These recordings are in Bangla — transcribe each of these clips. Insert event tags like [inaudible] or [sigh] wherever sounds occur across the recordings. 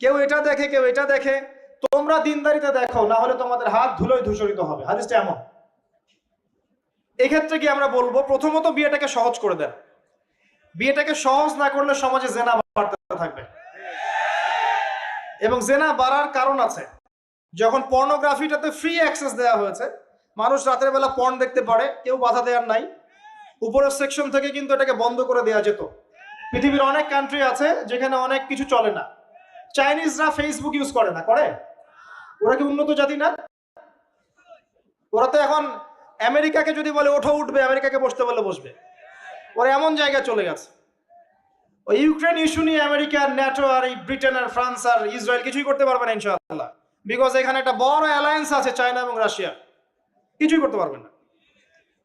কেউ এটা দেখে, কেউ এটা দেখে। তোমরা দিনদারিতে দেখো, না হলে তোমাদের হাত ধুলোয় ধূসরিত হবে। হাদিসটা এমন। এক্ষেত্রে কি আমরা বলব, প্রথমত বিয়েটাকে সহজ করে দেন। বিয়েটাকে সহজ না করলে সমাজে জেনা বাড়তে থাকবে। এবং জেনা বাড়ার কারণ আছে। যখন পর্নোগ্রাফিটাতে ফ্রি অ্যাক্সেস দেওয়া হয়েছে, মানুষ রাতের বেলা পর্ন দেখতে পারে, কেউ বাধা দেওয়ার নাই। উপরের সেকশন থেকে কিন্তু এটাকে বন্ধ করে দেওয়া যেত। পৃথিবীর অনেক কান্ট্রি আছে যেখানে অনেক কিছু চলে না। চাইনিজরা ফেসবুক ইউজ করে না, করে? ওরা কি উন্নত জাতি না? ওরা তো এখন আমেরিকাকে যদি বলে, ওঠো, উঠবে, আমেরিকাকে বসতে বলে বসবে। ওরা এমন জায়গায় চলে গেছে। ওই ইউক্রেন ইস্যু নিয়ে আমেরিকা ন্যাটো আর এই ব্রিটেন আর ফ্রান্স আর ইসরায়েল কিছুই করতে পারবে না, ইনশাআল্লাহ। বিকজ এখানে একটা বড় অ্যালায়েন্স আছে চায়না এবং রাশিয়া কিছুই করতে পারবে না।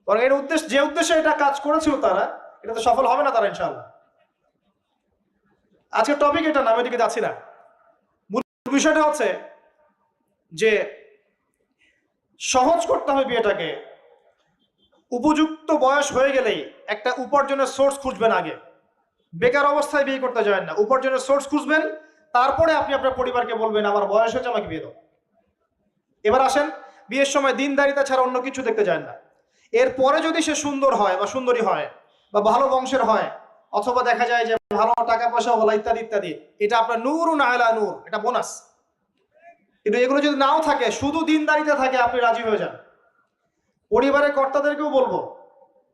বরং এর উদ্দেশ্য, যে উদ্দেশ্যে এটা কাজ করেছিল তারা, এটা তো সফল হবে না তারা, ইনশাআল্লাহ। আজকে টপিক এটা না, আমি যাচ্ছি না। বিষয়টা হচ্ছে যে সহজ করতে হবে বিয়েটাকে। উপযুক্ত বয়স হয়ে গেলেই একটা উপার্জনের সোর্স খুঁজবেন আগে। বেকার অবস্থায় বিয়ে করতে যাবেন না। উপার্জনের সোর্স খুঁজবেন, তারপরে আপনি আপনার পরিবারকে বলবেন, আমার বয়স হয়েছে, আমাকে বিয়ে দাও। এবার আসেন, বিয়ের সময় দিনদারিতা ছাড়া অন্য কিছু দেখতে যায় না। এরপরে যদি সে সুন্দর হয় বা সুন্দরী হয় বা ভালো বংশের হয়, অথবা দেখা যায় যে ভালো টাকা পয়সা বলা ইত্যাদি ইত্যাদি। এটা আপনার নূর আয়লা নূর, এটা বোনাস কিন্তু এগুলো যদি নাও থাকে, শুধু দিনদারিতে থাকে, আপনি রাজি হয়ে যান। পরিবারের কর্তাদেরকেও বলব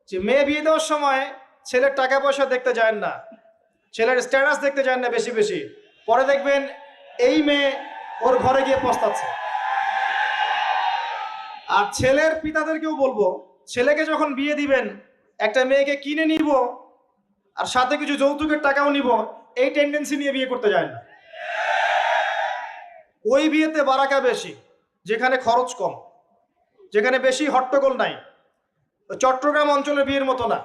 যে, মেয়ে বিয়ে দেওয়ার সময় ছেলের টাকা পয়সা দেখতে যায় না। ছেলের স্ট্যাটাস দেখতে যায় না বেশি বেশি। পরে দেখবেন এই মেয়ে ওর ঘরে গিয়ে পস্তাচ্ছে। আর ছেলের পিতাদেরকেও বলব, ছেলেকে যখন বিয়ে দিবেন, একটা মেয়েকে কিনে নিব আর সাথে কিছু যৌতুকের টাকাও নিব, এই টেন্ডেন্সি নিয়ে বিয়ে করতে যায় না। ওই বিয়েতে বারাকা বেশি, যেখানে খরচ কম, যেখানে বেশি হট্টগোল নাই। চট্টগ্রাম অঞ্চলের বিয়ের মতো না।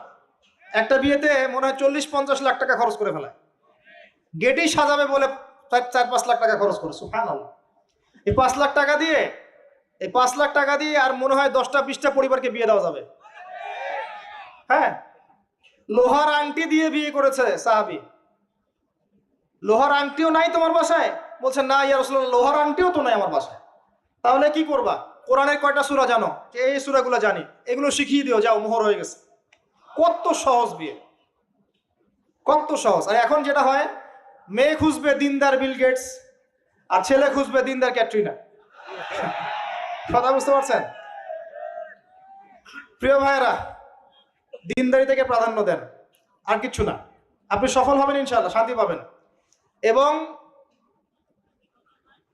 একটা বিয়েতে মনে হয় চল্লিশ পঞ্চাশ লাখ টাকা খরচ করে ফেলায়। গেটেই সাজাবে বলে চার পাঁচ লাখ টাকা খরচ করে সুফান এই পাঁচ লাখ টাকা দিয়ে, এই পাঁচ লাখ টাকা দিয়ে আর মনে হয় দশটা, বিশটা পরিবারকে বিয়ে দেওয়া যাবে। হ্যাঁ? লোহার আংটি দিয়ে বিয়ে করেছে সাহাবি। লোহার আংটিও নাই তোমার বাসায়? বলছে, না ইয়া রসুল্লাহ লোহার আংটিও তো নাই আমার বাসায়। তাহলে কি করবা? কোরআনের কয়টা সুরা জানো? যে এই সুরাগুলো জানি। এগুলো শিখিয়ে দিও, যাও, মোহর হয়ে গেছে। কত সহজ বিয়ে। কত সহজ। আর এখন যেটা হয়, মেয়ে খুঁজবে দিনদার বিল গেটস, আর ছেলে খুঁজবে দিনদার ক্যাটরিনা। [laughs] কথা বুঝতে পারছেন? প্রিয় ভাইয়েরা দিনদারি থেকে প্রাধান্য দেন। আর কিছু না। আপনি সফল হবেন ইনশাআল্লাহ, শান্তি পাবেন। এবং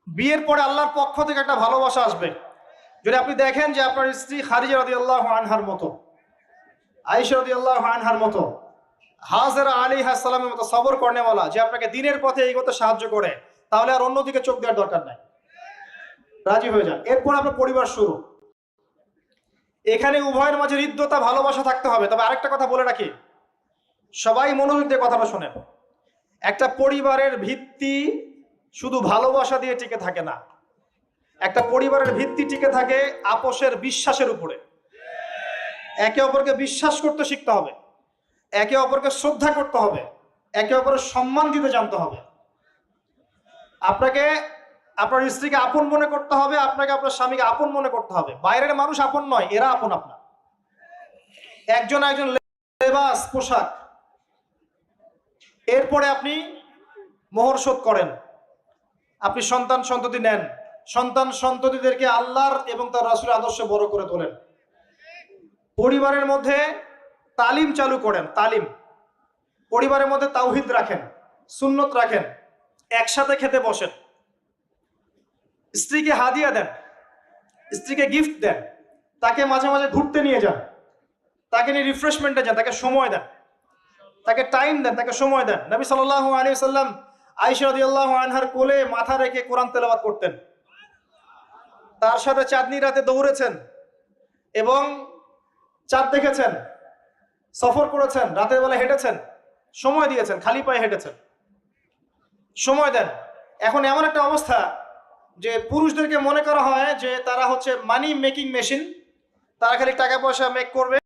বিয়ের পরে আল্লাহর পক্ষ থেকে একটা ভালোবাসা আসবে। যদি আপনি দেখেন যে আপনার স্ত্রী খারিজা রদি আল্লাহ আনহার মতো আইসা রদি আল্লাহ আনহার মতো, হাজারা আলী হাসালামের মতো সবর কর্নেওয়ালা, যে আপনাকে দিনের পথে এগোতে সাহায্য করে, তাহলে আর অন্যদিকে চোখ দেওয়ার দরকার নাই। রাজি হয়ে যান। এরপর আপনার পরিবার শুরু। এখানে উভয়ের মাঝে হৃদ্যতা, ভালোবাসা থাকতে হবে। তবে আরেকটা কথা বলে রাখি। সবাই মনোযোগ দিয়ে কথাটা শোনেন। একটা পরিবারের ভিত্তি শুধু ভালোবাসা দিয়ে টিকে থাকে না। একটা পরিবারের ভিত্তি টিকে থাকে আপোষের বিশ্বাসের উপরে। একে অপরকে বিশ্বাস করতে শিখতে হবে। একে অপরকে শ্রদ্ধা করতে হবে। একে অপরের সম্মান দিতে জানতে হবে। আপনাকে আপনার স্ত্রীকে আপন মনে করতে হবে, আপনাকে আপনার স্বামীকে আপন মনে করতে হবে। বাইরের মানুষ আপন নয়, এরা আপন আপনার। একজন একজন লেবাস, পোশাক। এরপরে আপনি মোহর শোধ করেন। আপনি সন্তান সন্ততি নেন। সন্তান সন্ততিদেরকে আল্লাহর এবং তার রাসুলের আদর্শ বড় করে তোলেন। পরিবারের মধ্যে তালিম চালু করেন, তালিম। পরিবারের মধ্যে তাওহিদ রাখেন, সুন্নত রাখেন। একসাথে খেতে বসেন। স্ত্রীকে হাদিয়া দেন, স্ত্রীকে গিফট দেন, তাকে মাঝে মাঝে ঘুরতে নিয়ে যান, তাকে নিয়ে রিফ্রেশমেন্টে যান, তাকে সময় দেন, তাকে টাইম দেন, তাকে সময় দেন। নবী সাল্লাহ আলী সাল্লাম আইসাদিয়াল্লাহ আনহার কোলে মাথা রেখে কোরআন তেলাবাদ করতেন। তার সাথে চাঁদনি রাতে দৌড়েছেন এবং চাঁদ দেখেছেন, সফর করেছেন, রাতের বেলা হেঁটেছেন, সময় দিয়েছেন, খালি পায়ে হেঁটেছেন। সময় দেন। এখন এমন একটা অবস্থা যে পুরুষদেরকে মনে করা হয় যে তারা হচ্ছে মানি মেকিং মেশিন তারা খালি টাকা পয়সা মেক করবে।